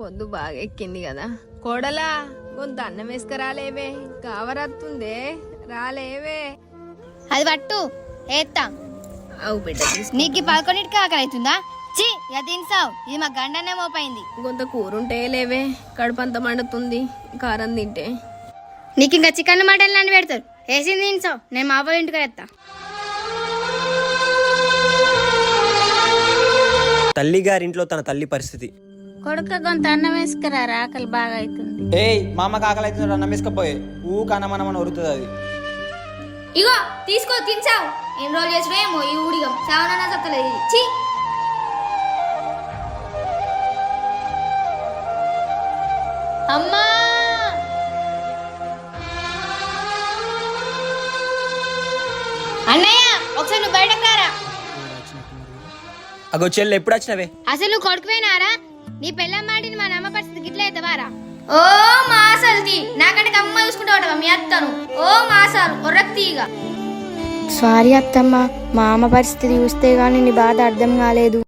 పొద్దు బాగా ఎక్కింది కదా. కోడలా కొంత అన్నం వేసుకురాలేవే కావరత్తుందే రాలేవే. అది పట్టు ఏత్తా. అవు బిడ్డ నీకు పదకొండింటికి ఆకలి అవుతుందా? చి ఇక తినసావు. ఇది మా గండనే మోపైంది. కొంత కూరుంటే లేవే కడుపంత మండుతుంది కారం తింటే. నీకు ఇంకా చికెన్ మటన్ లాంటి పెడతారు. వేసింది తినసావు. నేను మా వాళ్ళ ఇంటికి ఎత్తా తల్లి గారింట్లో తన తల్లి పరిస్థితి. కొడుక కొంత అన్నం వేసుకురారా ఆకలి బాగా అవుతుంది ఏయ్ మా అమ్మకి ఆకలి అవుతుంది అన్నం వేసుకపోయి. ఊక అన్నమనమని ఒరుతుంది అది. ఇగో తీసుకో తినసావు. ఎన్ని రోజులు చేసినా ఏమో ఈ ఊడిగం. సావనన్నా చెప్తలేదు ఇది చి అమ్మా! అన్నయ్య ఒకసారి నువ్వు బయటకు రారా. అగో చెల్లి ఎప్పుడు వచ్చినవే? అసలు నువ్వు కొడుకుపోయినారా నీ పెళ్ళం మాటిని మా నమ్మ పరిస్థితి గిట్ల అవుతావారా ఓ మాసల్ది నాకంటే అమ్మ చూసుకుంటావు మీ అత్తను? ఓ మాసాలు ఒర్రక్తీగా సారీ అత్తమ్మ మా అమ్మ పరిస్థితి చూస్తే గానీ నీ బాధ అర్థం కాలేదు.